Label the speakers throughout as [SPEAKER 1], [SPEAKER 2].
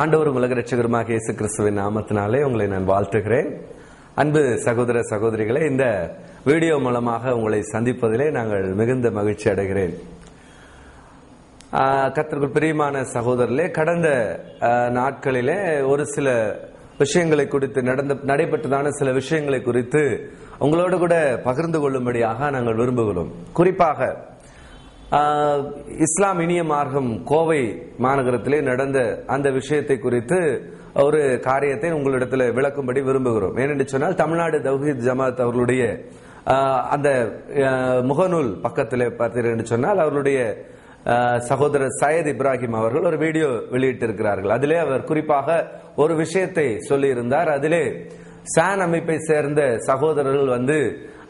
[SPEAKER 1] ஆண்டவர் உலக ரட்சகருமாக இயேசு கிறிஸ்துவின் நாமத்தினாலே உங்களை நான் வாழ்த்துகிறேன். அன்பு சகோதர சகோதரிகளே இந்த வீடியோ மூலமாக உங்களை சந்திப்பதிலே நாங்கள் மிகுந்த மகிழ்ச்சி அடைகிறேன். கத்திற்குள் பிரியமான சகோதரர்களே கடந்த நாட்களிலே ஒரு சில விஷயங்களை குறித்து நடந்த நடைபெற்றதான சில விஷயங்களை குறித்து உங்களோடு கூட பகிர்ந்து கொள்ளும்படியாக நாங்கள் விரும்புகிறோம். குறிப்பாக இஸ்லாம் இனிய மார்க்கம் கோவை மாநகரத்திலே நடந்த அந்த விஷயத்தை குறித்து ஒரு காரியத்தை உங்களிடத்தில் விளக்கும்படி விரும்புகிறோம். ஏனென்று சொன்னால் தமிழ்நாடு தௌஹீத் ஜமாத் அவர்களுடைய அந்த முகநூல் பக்கத்தில் பார்த்தீர்கள் சொன்னால் அவர்களுடைய சகோதரர் சையத் இப்ராஹிம் அவர்கள் ஒரு வீடியோ வெளியிட்டிருக்கிறார்கள். அதிலே அவர் குறிப்பாக ஒரு விஷயத்தை சொல்லியிருந்தார். அதிலே சான் அமைப்பை சேர்ந்த சகோதரர்கள் வந்து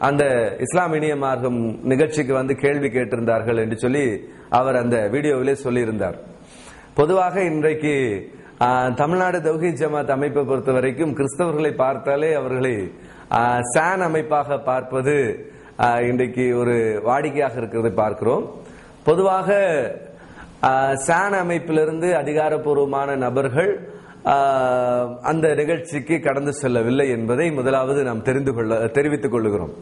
[SPEAKER 1] அந்த இஸ்லாமிய மார்க்கம் நிகழ்ச்சிக்கு வந்து கேள்வி கேட்டிருந்தார்கள் என்று சொல்லி அவர் அந்த வீடியோவிலே சொல்லியிருந்தார். பொதுவாக இன்றைக்கு ஆஹ், தமிழ்நாடு தௌஹி ஜமாத் அமைப்பை பொறுத்த வரைக்கும் கிறிஸ்தவர்களை பார்த்தாலே அவர்களை ஆஹ், சான் அமைப்பாக பார்ப்பது இன்றைக்கு ஒரு வாடிக்கையாக இருக்கிறதை பார்க்கிறோம். பொதுவாக ஆஹ், சான் அமைப்பிலிருந்து அதிகாரப்பூர்வமான நபர்கள் அந்த நிகழ்ச்சிக்கு கடந்து செல்லவில்லை என்பதை முதலாவது நாம் தெரிந்து கொள்ள தெரிவித்துக் கொள்ளுகிறோம்.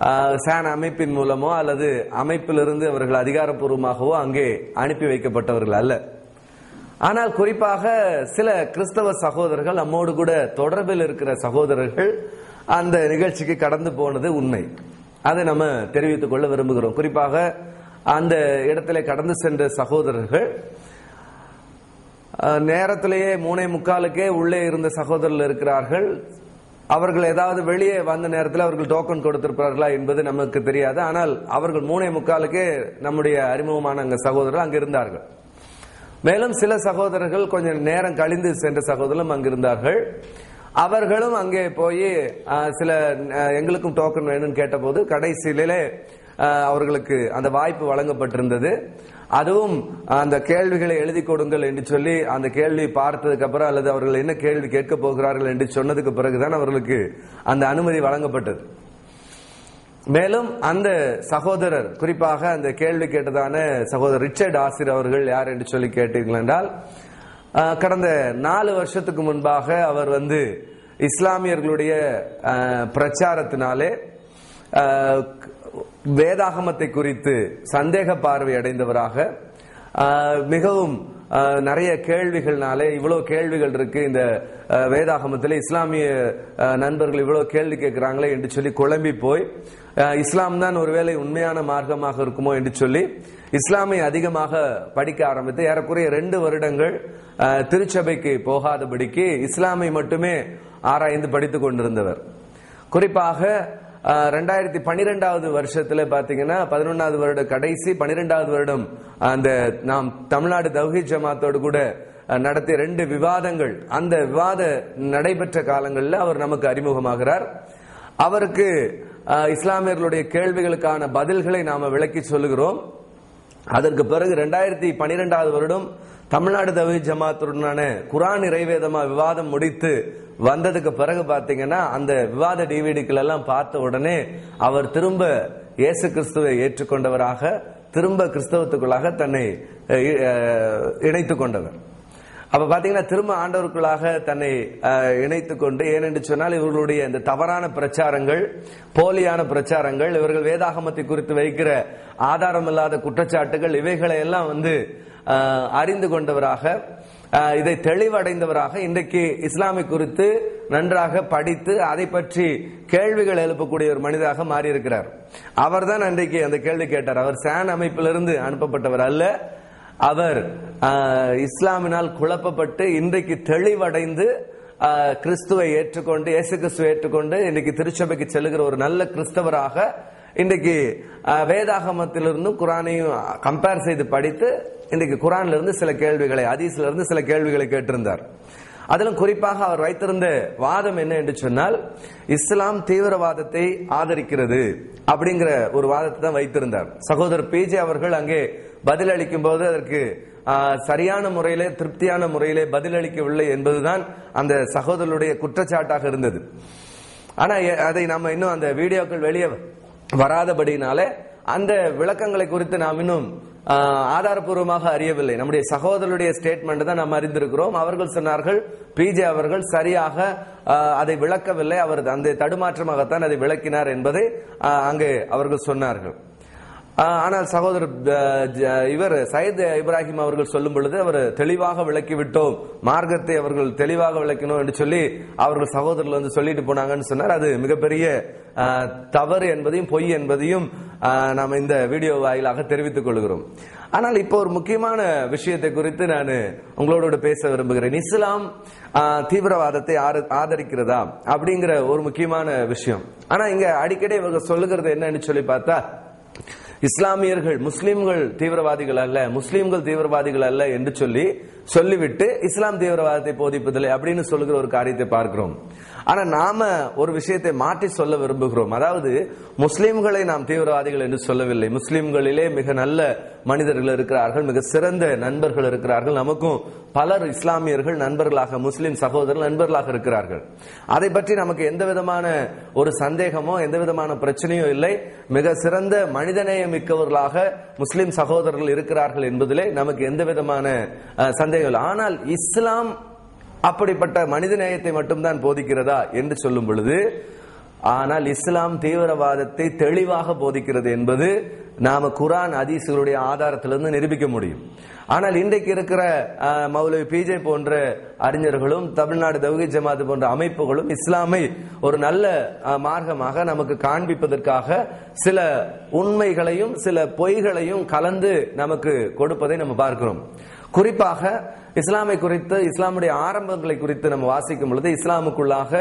[SPEAKER 1] ஆஹ், அமைப்பின் மூலமோ அல்லது அமைப்பிலிருந்து அவர்கள் அதிகாரப்பூர்வமாகவோ அங்கே அனுப்பி வைக்கப்பட்டவர்கள் அல்ல. ஆனால் குறிப்பாக சில கிறிஸ்தவ சகோதரர்கள் நம்மோடு கூட தொடர்பில் இருக்கிற சகோதரர்கள் அந்த நிகழ்ச்சிக்கு கடந்து போனது உண்மை. அதை நம்ம தெரிவித்துக் கொள்ள விரும்புகிறோம். குறிப்பாக அந்த இடத்திலே கடந்து சென்ற சகோதரர்கள் நேரத்திலேயே மூணே முக்காலுக்கே உள்ளே இருந்த சகோதரர்கள் இருக்கிறார்கள். அவர்கள் ஏதாவது வெளியே வந்த நேரத்தில் அவர்கள் டோக்கன் கொடுத்திருப்பார்களா என்பது நமக்கு தெரியாது. ஆனால் அவர்கள் மூணே முக்காலுக்கே நம்முடைய அறிமுகமான அங்க சகோதரர் அங்கே இருந்தார்கள். மேலும் சில சகோதரர்கள் கொஞ்சம் நேரம் கழிந்து சென்ற சகோதரர்களும் அங்கிருந்தார்கள் அவர்களும் அங்கே போய் சில எங்களுக்கும் டோக்கன் வேணும்னு கேட்டபோது கடைசியிலே அவர்களுக்கு அந்த வாய்ப்பு வழங்கப்பட்டிருந்தது. அதுவும் அந்த கேள்விகளை எழுதி கொடுங்கள் என்று சொல்லி அந்த கேள்வி பார்த்ததுக்கு அப்புறம் அல்லது அவர்கள் என்ன கேள்வி கேட்க போகிறார்கள் என்று சொன்னதுக்கு பிறகுதான் அவர்களுக்கு அந்த அனுமதி வழங்கப்பட்டது. மேலும் அந்த சகோதரர் குறிப்பாக அந்த கேள்வி கேட்டதான சகோதரர் ரிச்சர்ட் ஆசிர் அவர்கள் யார் என்று சொல்லி கேட்டீர்கள் என்றால் கடந்த நாலு வருஷத்துக்கு முன்பாக அவர் வந்து இஸ்லாமியர்களுடைய பிரச்சாரத்தினாலே வேதாகமத்தை குறித்து சந்தேக பார்வை அடைந்தவராக மிகவும் நிறைய கேள்விகள்னாலே இவ்வளவு கேள்விகள் இருக்கு. இந்த வேதாகமத்தில் இஸ்லாமிய நண்பர்கள் இவ்வளவு கேள்வி கேட்கிறாங்களே என்று சொல்லி குழம்பி போய் இஸ்லாம் தான் ஒருவேளை உண்மையான மார்க்கமாக இருக்குமோ என்று சொல்லி இஸ்லாமை அதிகமாக படிக்க ஆரம்பித்து ஏறக்குறைய ரெண்டு வருடங்கள் திருச்சபைக்கு போகாதபடிக்கு இஸ்லாமை மட்டுமே ஆராய்ந்து படித்துக் கொண்டிருந்தவர். குறிப்பாக ரெண்டாயிரத்தி பன்னிரெண்டாவது வருஷத்துல பாத்தீங்கன்னா பதினொன்னாவது வருட கடைசி பன்னிரெண்டாவது வருடம் அந்த நாம் தமிழ்நாடு தௌஹி ஜமாத்தோடு கூட நடத்திய ரெண்டு விவாதங்கள் அந்த விவாத நடைபெற்ற காலங்களில் அவர் நமக்கு அறிமுகமாகிறார். அவருக்கு இஸ்லாமியர்களுடைய கேள்விகளுக்கான பதில்களை நாம விளக்கி சொல்லுகிறோம். அதற்கு பிறகு ரெண்டாயிரத்தி பனிரெண்டாவது வருடம் தமிழ்நாடு தவி ஜமாத்துடனான குரான் நிறைவேதமா விவாதம் முடித்து வந்ததுக்கு பிறகு பாத்தீங்கன்னா அந்த விவாத டிவிடிக்கள் எல்லாம் பார்த்த உடனே அவர் திரும்ப இயேசு கிறிஸ்துவை ஏற்றுக்கொண்டவராக திரும்ப கிறிஸ்தவத்துக்குள்ளாக தன்னை அஹ், இணைத்துக் கொண்டவர். அப்ப பாத்தீங்கன்னா திரும்ப ஆண்டவருக்குள்ளாக தன்னை அஹ், இணைத்துக் கொண்டு ஏனென்று சொன்னால் இவர்களுடைய இந்த தவறான பிரச்சாரங்கள் போலியான பிரச்சாரங்கள் இவர்கள் வேதாகமத்தை குறித்து வைக்கிற ஆதாரமில்லாத குற்றச்சாட்டுகள் இவைகளை எல்லாம் வந்து அறிந்து கொண்டவராக இதை தெளிவடைந்தவராக இன்றைக்கு இஸ்லாமை குறித்து நன்றாக படித்து அதை பற்றி கேள்விகள் எழுப்பக்கூடிய ஒரு மனிதராக மாறியிருக்கிறார். அவர்தான் அன்றைக்கு அந்த கேள்வி கேட்டார். அவர் சேன் அமைப்பிலிருந்து அனுப்பப்பட்டவர் அல்ல. அவர் இஸ்லாமினால் குழப்பப்பட்டு இன்றைக்கு தெளிவடைந்து கிறிஸ்துவை ஏற்றுக்கொண்டு இயேசு கிறிஸ்துவை ஏற்றுக்கொண்டு இன்னைக்கு திருச்சபைக்கு செல்லுகிற ஒரு நல்ல கிறிஸ்தவராக இன்றைக்கு வேதாகமத்திலிருந்தும் குரானையும் கம்பேர் செய்து படித்து இன்றைக்கு குரான்ல இருந்து சில கேள்விகளை அதீஸ்ல இருந்து சில கேள்விகளை கேட்டிருந்தார். அதிலும் குறிப்பாக அவர் வைத்திருந்த வாதம் என்ன என்று சொன்னால் இஸ்லாம் தீவிரவாதத்தை ஆதரிக்கிறது அப்படிங்கிற ஒரு வாதத்தை தான் வைத்திருந்தார். சகோதரர் பிஜே அவர்கள் அங்கே பதிலளிக்கும் போது அதற்கு சரியான முறையிலே திருப்தியான முறையிலே பதிலளிக்கவில்லை என்பதுதான் அந்த சகோதரருடைய குற்றச்சாட்டாக இருந்தது. ஆனா அதை நம்ம இன்னும் அந்த வீடியோக்கள் வெளியே வராதபடினால அந்த விளக்கங்களை குறித்து நாம் இன்னும் ஆதாரபூர்வமாக ஆதாரப்பூர்வமாக அறியவில்லை. நம்முடைய சகோதரருடைய ஸ்டேட்மெண்ட் தான் நாம் அறிந்திருக்கிறோம். அவர்கள் சொன்னார்கள் பிஜே அவர்கள் சரியாக அதை விளக்கவில்லை. அவர் அந்த தடுமாற்றமாகத்தான் அதை விளக்கினார் என்பதை அங்கு அங்கே அவர்கள் சொன்னார்கள். ஆனால் சகோதரர் ஜ- இவர் சையத் இப்ராஹிம் அவர்கள் சொல்லும் பொழுது அவர் தெளிவாக விளக்கி விட்டோம். மார்க்கத்தை அவர்கள் தெளிவாக விளக்கணும் என்று சொல்லி அவர்கள் சகோதரர்கள் வந்து சொல்லிட்டு போனாங்கன்னு சொன்னார். அது மிகப்பெரிய தவறு என்பதையும் பொய் என்பதையும் நாம் இந்த வீடியோ வாயிலாக தெரிவித்துக் கொள்கிறோம். ஆனால் இப்போ ஒரு முக்கியமான விஷயத்தை குறித்து நான் உங்களோட பேச விரும்புகிறேன். இஸ்லாம் தீவிரவாதத்தை ஆதரிக்கிறதா அப்படிங்கிற ஒரு முக்கியமான விஷயம். ஆனா இங்க அடிக்கடி இவங்க சொல்லுகிறது என்னன்னு சொல்லி பார்த்தா இஸ்லாமியர்கள் முஸ்லிம்கள் தீவிரவாதிகள் அல்ல முஸ்லிம்கள் தீவிரவாதிகள் அல்ல என்று சொல்லி சொல்லிவிட்டு இஸ்லாம் தீவிரவாதத்தை போதிப்பதில்லை அப்படின்னு சொல்லுகிற ஒரு காரியத்தை பார்க்கிறோம். ஆனா நாம ஒரு விஷயத்தை மாற்றி சொல்ல விரும்புகிறோம். அதாவது முஸ்லிம்களை நாம் தீவிரவாதிகள் என்று சொல்லவில்லை. முஸ்லிம்களிலே மிக நல்ல மனிதர்கள் இருக்கிறார்கள் மிக சிறந்த நண்பர்கள் இருக்கிறார்கள். நமக்கும் பலர் இஸ்லாமியர்கள் நண்பர்களாக முஸ்லிம் சகோதரர்கள் நண்பர்களாக இருக்கிறார்கள். அதை பற்றி நமக்கு எந்த விதமான ஒரு சந்தேகமோ எந்த விதமான பிரச்சனையோ இல்லை. மிக சிறந்த மனிதநேயம் மிக்கவர்களாக முஸ்லிம் சகோதரர்கள் இருக்கிறார்கள் என்பதிலே நமக்கு எந்த விதமான சந்தேகம் இல்லை. ஆனால் இஸ்லாம் அப்படிப்பட்ட மனித நேயத்தை மட்டும்தான் போதிக்கிறதா என்று சொல்லும் பொழுது ஆனால் இஸ்லாம் தீவிரவாதத்தை தெளிவாக போதிக்கிறது என்பது நாம குரான் அதிசுகளுடைய ஆதாரத்திலிருந்து நிரூபிக்க முடியும். ஆனால் இன்றைக்கு இருக்கிற மௌலவி பிஜே போன்ற அறிஞர்களும் தமிழ்நாடு தௌகி ஜமாத் போன்ற அமைப்புகளும் இஸ்லாமை ஒரு நல்ல மார்க்கமாக நமக்கு காண்பிப்பதற்காக சில உண்மைகளையும் சில பொய்களையும் கலந்து நமக்கு கொடுப்பதை நம்ம பார்க்கிறோம். குறிப்பாக இஸ்லாமை குறித்து இஸ்லாமுடைய ஆரம்பங்களை குறித்து நம்ம வாசிக்கும் பொழுது இஸ்லாமுக்குள்ளாக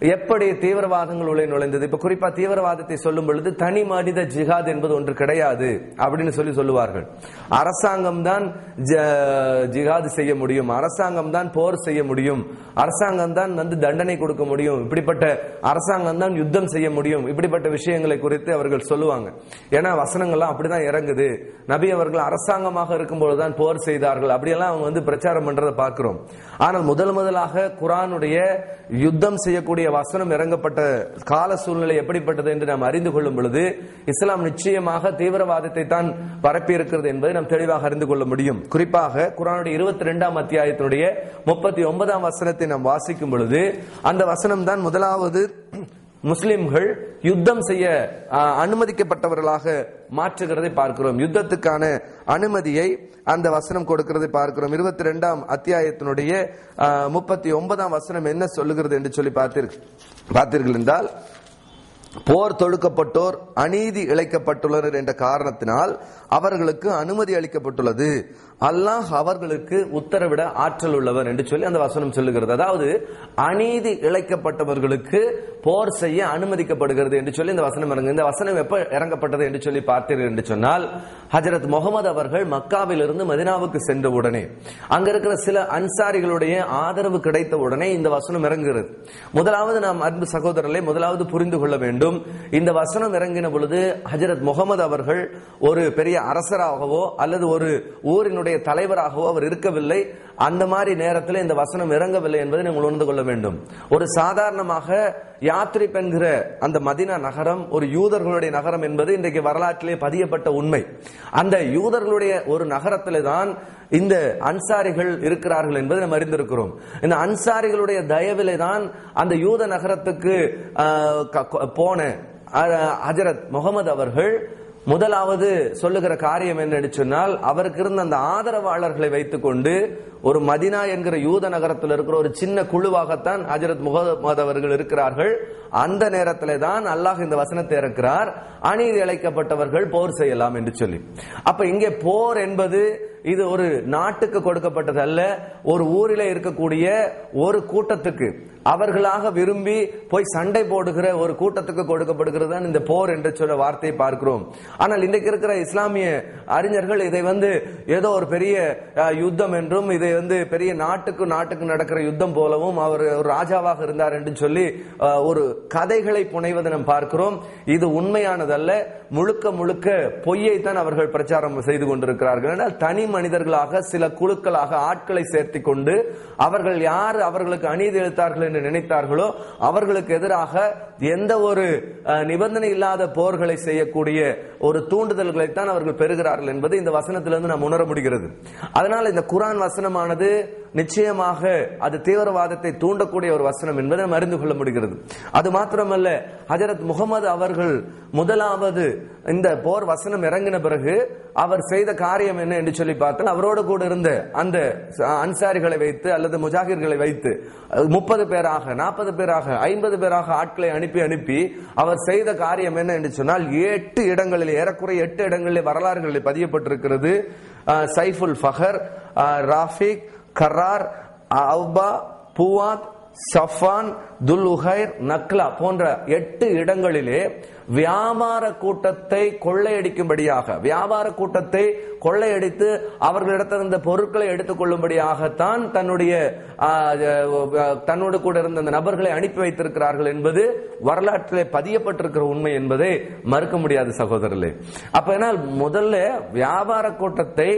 [SPEAKER 1] எப்படி தீவிரவாதங்கள் உள்ளே நுழைந்தது? இப்ப குறிப்பா தீவிரவாதத்தை சொல்லும் பொழுது தனி மனித ஜிஹாத் என்பது ஒன்று கிடையாது அப்படின்னு சொல்லி சொல்லுவார்கள். அரசாங்கம் தான் ஜிஹாத் செய்ய முடியும். அரசாங்கம் தான் போர் செய்ய முடியும். அரசாங்கம் தான் வந்து தண்டனை கொடுக்க முடியும். இப்படிப்பட்ட அரசாங்கம் தான் யுத்தம் செய்ய முடியும். இப்படிப்பட்ட விஷயங்களை குறித்து அவர்கள் சொல்லுவாங்க. ஏன்னா வசனங்கள்லாம் அப்படிதான் இறங்குது. நபி அவர்கள் அரசாங்கமாக இருக்கும்போது தான் போர் செய்தார்கள். அப்படியெல்லாம் அவங்க வந்து பிரச்சாரம் பண்றதை பார்க்கிறோம். ஆனால் முதல் முதலாக குரானுடைய யுத்தம் செய்யக்கூடிய வசனம் இறங்கப்பட்ட கால சூழ்நிலை எப்படிப்பட்டது என்று நாம் அறிந்து கொள்ளும் பொழுது இஸ்லாம் நிச்சயமாக தீவிரவாதத்தை தான் பரப்பி இருக்கிறது என்பதை நாம் தெளிவாக அறிந்து கொள்ள முடியும். குறிப்பாக குரானுடைய இருபத்தி ரெண்டாம் அத்தியாயத்தினுடைய முப்பத்தி ஒன்பதாம் வசனத்தை நாம் வாசிக்கும் பொழுது அந்த வசனம் தான் முதலாவது முஸ்லிம்கள் யுத்தம் செய்ய அனுமதிக்கப்பட்டவர்களாக மாற்றுகிறதை பார்க்கிறோம். யுத்தத்துக்கான அனுமதியை அந்த வசனம் கொடுக்கிறதை பார்க்கிறோம். இருபத்தி ரெண்டாம் அத்தியாயத்தினுடைய முப்பத்தி ஒன்பதாம் வசனம் என்ன சொல்லுகிறது என்று சொல்லி பார்த்தீர்கள் பார்த்தீர்கள் என்றால் போர் தொடுக்கப்பட்டோர் அநீதி இழைக்கப்பட்டுள்ளனர் என்ற காரணத்தினால் அவர்களுக்கு அனுமதி அளிக்கப்பட்டுள்ளது. அல்லாஹ் அவர்களுக்கு உத்தரவிட ஆற்றல் உள்ளவர் என்று சொல்லி அந்த வசனம் சொல்லுகிறது. அதாவது அநீதி இழைக்கப்பட்டவர்களுக்கு போர் செய்ய அனுமதிக்கப்படுகிறது என்று சொல்லி இந்த வசனம் இறங்கு இந்த வசனம் எப்ப இறங்கப்பட்டது என்று சொல்லி பார்த்தீர்கள் என்று சொன்னால் ஹஜரத் முகமது அவர்கள் மக்காவிலிருந்து மதினாவுக்கு சென்ற உடனே அங்க இருக்கிற சில அன்சாரிகளுடைய ஆதரவு கிடைத்த உடனே இந்த வசனம் இறங்குகிறது. முதலாவது நாம் அன்பு சகோதரர்களை முதலாவது புரிந்து கொள்ள வேண்டும். இந்த வசனம் இறங்கின பொழுது ஹஜரத் முகமது அவர்கள் ஒரு பெரிய அரசராகவோ அல்லது ஒரு ஊரினுடைய தலைவராகவோ அவர் இருக்கவில்லை. அந்த மாதிரி நேரத்தில் இந்த வசனம் இறங்கவில்லை என்பதை நீங்கள் உணர்ந்து கொள்ள வேண்டும். ஒரு சாதாரணமாக யாத்ரிப் என்கிற அந்த மதினா நகரம் ஒரு யூதர்களுடைய நகரம் என்பது இன்றைக்கு வரலாற்றிலே பதியப்பட்ட உண்மை. அந்த யூதர்களுடைய ஒரு நகரத்திலே தான் இந்த அன்சாரிகள் இருக்கிறார்கள் என்பதை நம்ம அறிந்திருக்கிறோம். இந்த அன்சாரிகளுடைய தயவிலே தான் அந்த யூத நகரத்துக்கு ஆஹ், போன ஹஜரத் முகமது அவர்கள் முதலாவது சொல்லுகிற காரியம் என்னன்னு சொன்னால் அவருக்கு இருந்த அந்த ஆதரவாளர்களை வைத்துக்கொண்டு ஒரு மதினா என்கிற யூத நகரத்தில் இருக்கிற ஒரு சின்ன குழுவாகத்தான் ஹஜரத் முகமது அவர்கள் இருக்கிறார்கள். அந்த நேரத்திலே தான் அல்லாஹ் இந்த வசனத்தை இறக்கிறார். அநீதி இழைக்கப்பட்டவர்கள் போர் செய்யலாம் என்று சொல்லி. அப்ப இங்கே போர் என்பது இது ஒரு நாட்டுக்கு கொடுக்கப்பட்டது அல்ல ஒரு ஊரில் இருக்கக்கூடிய ஒரு கூட்டத்துக்கு. அவர்களாக விரும்பி போய் சண்டை போடுகிற ஒரு கூட்டத்துக்கு கொடுக்கப்படுகிறது தான் இந்த போர் என்று சொல்ல வார்த்தையை பார்க்கிறோம். ஆனால் இன்றைக்கு இருக்கிற இஸ்லாமிய அறிஞர்கள் இதை வந்து ஏதோ ஒரு பெரிய யுத்தம் என்றும் இதை வந்து பெரிய நாட்டுக்கு நாட்டுக்கு நடக்கிற யுத்தம் போலவும் அவர் ஒரு ராஜாவாக இருந்தார் என்று சொல்லி ஒரு கதைகளை புனைவதை நாம் பார்க்கிறோம். இது உண்மையானதல்ல. முழுக்க முழுக்க பொய்யை தான் அவர்கள் பிரச்சாரம் செய்து கொண்டிருக்கிறார்கள். ஆனால் தனி மனிதர்களாக சில குழுக்களாக ஆட்களை சேர்த்தி கொண்டு அவர்கள் யார் அவர்களுக்கு அநீதி இழுத்தார்கள் என்று நினைத்தார்களோ அவர்களுக்கு எதிராக எந்த ஒரு நிபந்தனை இல்லாத போர்களை செய்யக்கூடிய ஒரு தூண்டுதல்களை தான் அவர்கள் பெறுகிறார்கள் என்பது இந்த வசனத்திலிருந்து நாம் உணர முடிகிறது. அதனால் இந்த குரான் வசனமானது நிச்சயமாக அது தீவிரவாதத்தை தூண்டக்கூடிய ஒரு வசனம் என்பதை நாம் அறிந்து கொள்ள முடிகிறது. அது மாத்திரமல்ல ஹஜரத் முகமது அவர்கள் முதலாவது இந்த போர் வசனம் இறங்கின பிறகு அவர் செய்த காரியம் என்ன என்று சொல்லி பார்த்தால் அவரோடு கூட இருந்த அந்த அன்சாரிகளை வைத்து அல்லது முஜாகிர்களை வைத்து முப்பது பேராக நாற்பது பேராக ஐம்பது பேராக ஆட்களை அனுப்பி அனுப்பி அவர் செய்த காரியம் என்ன என்று சொன்னால் எட்டு இடங்களில் ஏறக்குறைய எட்டு இடங்களில் வரலாறுகளில் பதியப்பட்டிருக்கிறது. சைஃபுல் ஃபஹர் ராஃபிக் கரார் அவ்பா பூவாத் சஃபான் துல் உஹைர் நக்லா போன்ற எட்டு இடங்களிலே வியாபார கூட்டத்தை கொள்ளையடிக்கும்படியாக வியாபார கூட்டத்தை கொள்ளையடித்து அவர்களிடத்திலிருந்த பொருட்களை எடுத்துக் கொள்ளும்படியாகத்தான் தன்னுடைய தன்னோடு கூட இருந்த அந்த நபர்களை அனுப்பி வைத்திருக்கிறார்கள் என்பது வரலாற்றிலே பதியப்பட்டிருக்கிற உண்மை என்பதை மறுக்க முடியாது சகோதரர்களே. அப்ப என்னால் முதல்ல வியாபார கூட்டத்தை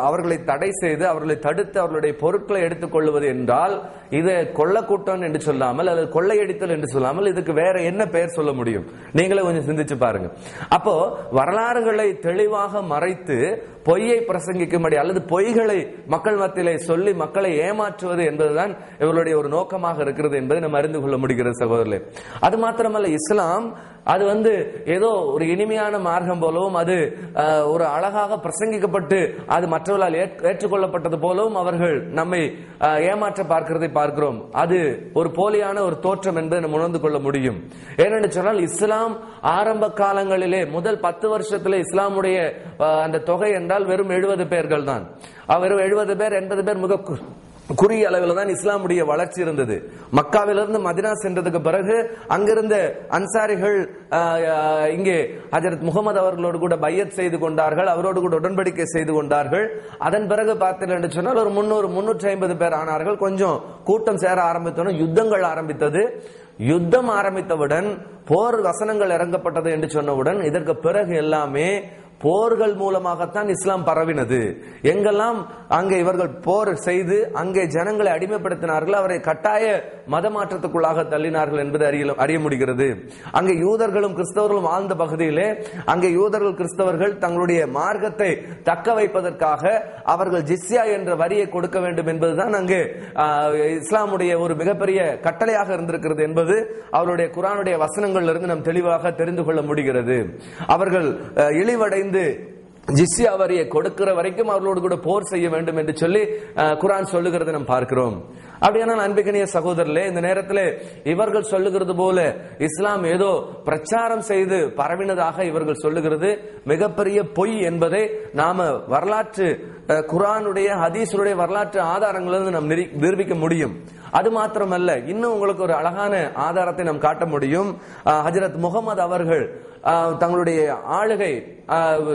[SPEAKER 1] அவர்களை தடை செய்து அவர்களை தடுத்து அவர்களுடைய பொருட்களை எடுத்துக் கொள்வது என்றால் இது கொள்ளக்கூட்டம் என்று சொல்லாமல் அல்லது கொள்ளையடித்தல் என்று சொல்லாமல் இதுக்கு வேற என்ன பெயர் சொல்ல முடியும்? நீங்களே கொஞ்சம் சிந்திச்சு பாருங்க. அப்போ வரலாறுகளை தெளிவாக மறைத்து பொய்யை பிரசங்கிக்கும்படி அல்லது பொய்களை மக்கள் மத்தியிலே சொல்லி மக்களை ஏமாற்றுவது என்பதுதான் இவர்களுடைய ஒரு நோக்கமாக இருக்கிறது என்பதை நம்ம அறிந்து கொள்ள முடிகிறது சகோதரர்களே. அது மாத்திரமல்ல இஸ்லாம் அது வந்து ஏதோ ஒரு இனிமையான மார்க்கம் போலவும் அது ஒரு அழகாக பிரசங்கிக்கப்பட்டு அது மற்றவர்களால் ஏற்- ஏற்றுக்கொள்ளப்பட்டது போலவும் அவர்கள் நம்மை ஏமாற்ற பார்க்கிறதை பார்க்கிறோம். அது ஒரு போலியான ஒரு தோற்றம் என்பதை நம்ம உணர்ந்து கொள்ள முடியும். ஏனென்று சொன்னால் இஸ்லாம் ஆரம்ப காலங்களிலே முதல் பத்து வருஷத்தில் இஸ்லாமுடைய அந்த தொகை என்றால் வெறும் எழுபது பேர்கள் தான் வெறும் எழுபது பேர் எண்பது பேர் மிக குறுகிய அளவில் தான் இஸ்லாமுடைய வளர்ச்சி இருந்தது. மக்காவிலிருந்து மதினா சென்றதுக்கு பிறகு அங்கிருந்த அன்சாரிகள் இங்கே ஹஜரத் முகமது அவர்களோடு கூட பையத் செய்து கொண்டார்கள் அவரோடு கூட உடன்படிக்கை செய்து கொண்டார்கள். அதன் பிறகு பார்த்தீங்கன்னு சொன்னால் ஒரு முன்னூறு முன்னூற்றி ஐம்பது பேர் ஆனார்கள். கொஞ்சம் கூட்டம் சேர ஆரம்பித்தோன்னு யுத்தங்கள் ஆரம்பித்தது. யுத்தம் ஆரம்பித்தவுடன் போர் வசனங்கள் இறங்கப்பட்டது என்று சொன்னவுடன் இதற்கு பிறகு எல்லாமே போர்கள் மூலமாகத்தான் இஸ்லாம் பரவினது. எங்கெல்லாம் அங்கே இவர்கள் போர் செய்து அங்கே ஜனங்களை அடிமைப்படுத்தினார்கள் அவரை கட்டாய மத மாற்றத்துக்குள்ளாக தள்ளினார்கள் என்பது அறிய அறிய முடிகிறது. அங்கே யூதர்களும் கிறிஸ்தவர்களும் வாழ்ந்த பகுதியிலே அங்கே யூதர்கள் கிறிஸ்தவர்கள் தங்களுடைய மார்க்கத்தை தக்க வைப்பதற்காக அவர்கள் ஜிஸ்யா என்ற வரியை கொடுக்க வேண்டும் என்பதுதான் அங்கே ஆஹ், இஸ்லாமுடைய ஒரு மிகப்பெரிய கட்டளையாக இருந்திருக்கிறது என்பது அவருடைய குரானுடைய வசனங்கள்ல இருந்து நாம் தெளிவாக தெரிந்து கொள்ள முடிகிறது. அவர்கள் அஹ், சேர்ந்து ஜிஸ்யா வரியை கொடுக்கிற வரைக்கும் அவர்களோடு கூட போர் செய்ய வேண்டும் என்று சொல்லி குரான் சொல்லுகிறது நாம் பார்க்கிறோம். அப்படியானால் அன்பிகனிய சகோதரர்களே இந்த நேரத்தில் இவர்கள் சொல்லுகிறது போல இஸ்லாம் ஏதோ பிரச்சாரம் செய்து பரவினதாக இவர்கள் சொல்லுகிறது. மிகப்பெரிய பொய் என்பதை நாம வரலாற்று குரானுடைய ஹதீஸுடைய வரலாற்று ஆதாரங்களிலிருந்து நாம் நிரூபிக்க முடியும். அது மாத்திரமல்ல இன்னும் உங்களுக்கு ஒரு அழகான ஆதாரத்தை நாம் காட்ட முடியும். ஹஜரத் முகமது அவர்கள் தங்களுடைய ஆளுகை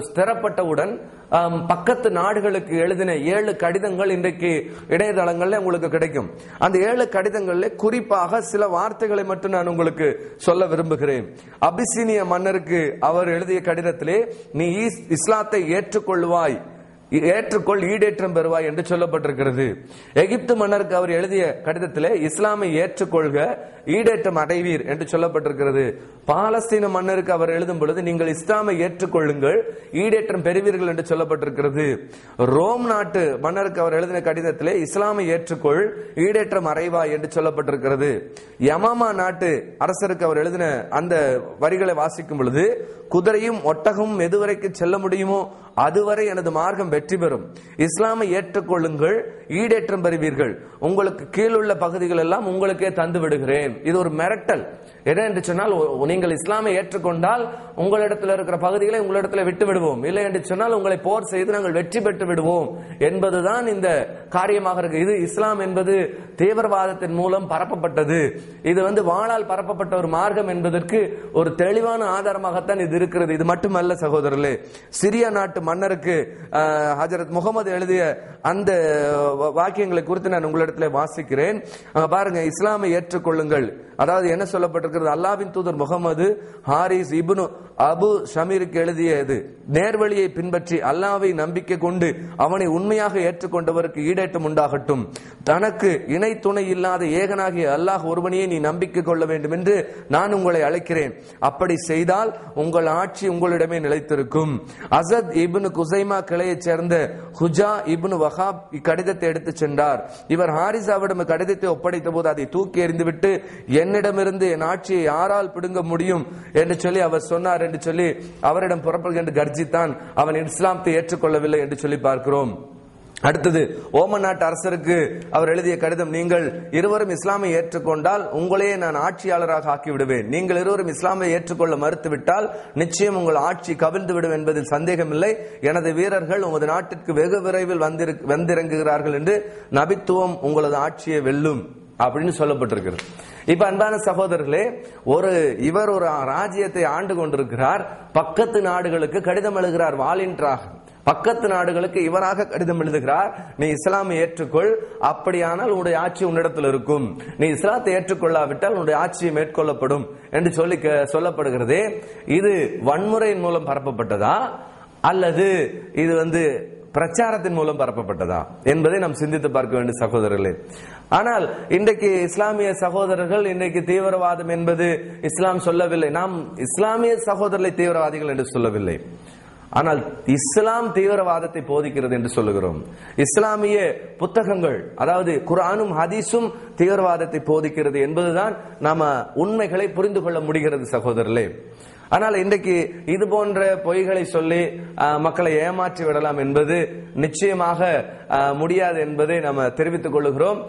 [SPEAKER 1] ஸ்திரப்பட்டவுடன் பக்கத்து நாடுகளுக்கு எழுதின ஏழு கடிதங்கள் இன்றைக்கு இணையதளங்கள்ல உங்களுக்கு கிடைக்கும். அந்த ஏழு கடிதங்கள்ல குறிப்பாக சில வார்த்தைகளை மட்டும் நான் உங்களுக்கு சொல்ல விரும்புகிறேன். அபிசீனிய மன்னருக்கு அவர் எழுதிய கடிதத்திலே நீ இஸ்லாத்தை ஏற்றுக்கொள்வாய். ஏற்றுக்கொள் ஈடேற்றம் பெறுவாய் என்று சொல்லப்பட்டிருக்கிறது. எகிப்து மன்னருக்கு அவர் எழுதிய கடிதத்தில் இஸ்லாமை ஏற்றுக்கொள்க ஈடேற்றம் அடைவீர் என்று சொல்லப்பட்டிருக்கிறது. பாலஸ்தீன மன்னருக்கு அவர் எழுதும் பொழுது நீங்கள் இஸ்லாமை ஏற்றுக்கொள்ளுங்கள் ஈடேற்றம் பெறுவீர்கள் என்று சொல்லப்பட்டிருக்கிறது. ரோம் நாட்டு மன்னருக்கு அவர் எழுதின கடிதத்தில் இஸ்லாமை ஏற்றுக்கொள் ஈடேற்றம் அடைவாய் என்று சொல்லப்பட்டிருக்கிறது. யமாமா நாட்டு அரசருக்கு அவர் எழுதின அந்த வரிகளை வாசிக்கும் பொழுது குதிரையும் ஒட்டகமும் எதுவரைக்கு செல்ல முடியுமோ அதுவரை எனது மார்க்கம் வெற்றி பெறும். இஸ்லாமை ஏற்றுக்கொள்ளுங்கள் ஈடேற்றம் பெறுவீர்கள். உங்களுக்கு கீழுள்ள பகுதிகள் எல்லாம் உங்களுக்கே தந்து விடுகிறேன். இது ஒரு மிரட்டல். என்ன என்று சொன்னால் நீங்கள் இஸ்லாமை ஏற்றுக்கொண்டால் உங்களிடத்தில் இருக்கிற பகுதிகளை உங்களிடத்தில் விட்டு விடுவோம். இல்லை என்று சொன்னால் உங்களை போர் செய்து நாங்கள் வெற்றி பெற்று விடுவோம். என்பதுதான் இந்த காரியமாக இருக்கு. இது இஸ்லாம் என்பது தீவிரவாதத்தின் மூலம் பரப்பப்பட்டது. இது வந்து வாழால் பரப்பப்பட்ட ஒரு மார்க்கம் என்பதற்கு ஒரு தெளிவான ஆதாரமாகத்தான் இது இருக்கிறது. இது மட்டுமல்ல சகோதரர்களே. சிரியா நாட்டு மன்னருக்கு ஹஜரத் முகமது எழுதிய அந்த வாக்கியங்களை குறித்து நான் உங்களிடத்தில் வாசிக்கிறேன். பாருங்க இஸ்லாமை ஏற்றுக்கொள்ளுங்கள். அதாவது என்ன சொல்லப்பட்டிருக்கிறது? அல்லாவின் தூதர் முகமது ஹாரிஸ் இப்னு அபு ஷமீருக்கு எழுதியது. நேர்வழியை பின்பற்றி அல்லாவை நம்பிக்கை கொண்டு அவனை உண்மையாக ஏற்றுக்கொண்டவருக்கு ஈடேற்றம் உண்டாகட்டும். தனக்கு இணை துணை இல்லாத ஏகனாகிய அல்லாஹ் ஒருவனையே நீ நம்பிக்கை கொள்ள வேண்டும் என்று நான் உங்களை அழைக்கிறேன். அப்படி செய்தால் உங்கள் ஆட்சி உங்களிடமே நிலைத்திருக்கும். அசத் இப்னு குசைமா கிளையைச் சேர்ந்த ஹுஜா இப்னு வஹாப் இக்கடிதத்தை எடுத்து சென்றார். இவர் ஹாரிசாவிடம் கடிதத்தை ஒப்படைத்த போது அதை தூக்கி எறிந்துவிட்டு என்னிடமிருந்து என் ஆட்சியை யாரால் பிடுங்க முடியும்? என்று சொல்லி அவர் சொன்னார் என்று சொல்லி அவரிடம் புறப்படுகின்ற கர்ஜித்தான் அவன் இஸ்லாமத்தை ஏற்றுக்கொள்ளவில்லை என்று சொல்லி பார்க்கிறோம். அடுத்தது ஓமன் நாட்டு அரசருக்கு அவர் எழுதிய கடிதம் நீங்கள் இருவரும் இஸ்லாமை ஏற்றுக்கொண்டால் உங்களையே நான் ஆட்சியாளராக ஆக்கிவிடுவேன். நீங்கள் இருவரும் இஸ்லாமை ஏற்றுக்கொள்ள மறுத்துவிட்டால் நிச்சயம் உங்கள் ஆட்சி கவிழ்ந்து விடும் என்பதில் சந்தேகமில்லை. எனது வீரர்கள் உமது நாட்டிற்கு வெகு விரைவில் வந்திறங்குகிறார்கள் என்று நபித்துவம் உங்களது ஆட்சியை வெல்லும். அப்படின்னு சொல்லப்பட்டிருக்கிறது. இப்ப அன்பான சகோதரர்களே ஒரு இவர் ஒரு ராஜ்யத்தை ஆண்டு கொண்டிருக்கிறார். பக்கத்து நாடுகளுக்கு கடிதம் எழுதுகிறார் வாலின்றாக பக்கத்து நாடுகளுக்கு இவராக கடிதம் எழுதுகிறார் நீ இஸ்லாமை ஏற்றுக்கொள் அப்படியானால் உன்னுடைய ஆட்சி உன்னிடத்தில் இருக்கும். நீ இஸ்லாத்தை ஏற்றுக்கொள்ளாவிட்டால் உன்னுடைய ஆட்சி மேற்கொள்ளப்படும் என்று சொல்லி சொல்லப்படுகிறது சொல்லப்படுகிறதே. இது வன்முறையின் மூலம் பரப்பப்பட்டதா? அல்லது இது வந்து பிரச்சாரத்தின் மூலம் பரப்பப்பட்டதா? என்பதை நாம் சிந்தித்து பார்க்க வேண்டும் சகோதரர்களே. ஆனால் இன்றைக்கு இஸ்லாமிய சகோதரர்கள் இன்றைக்கு தீவிரவாதம் என்பது இஸ்லாம் சொல்லவில்லை. நாம் இஸ்லாமிய சகோதரர்களை தீவிரவாதிகள் என்று சொல்லவில்லை. ஆனால் இஸ்லாம் தீவிரவாதத்தை போதிக்கிறது என்று சொல்லுகிறோம். இஸ்லாமிய புத்தகங்கள் அதாவது குரானும் ஹதீஸும் தீவிரவாதத்தை போதிக்கிறது என்பதுதான் நாம உண்மைகளை புரிந்து கொள்ள முடிகிறது சகோதரர்களே. ஆனால் இன்றைக்கு இது போன்ற பொய்களை சொல்லி அஹ், மக்களை ஏமாற்றி விடலாம் என்பது நிச்சயமாக அஹ், முடியாது என்பதை நம்ம தெரிவித்துக் கொள்ளுகிறோம்.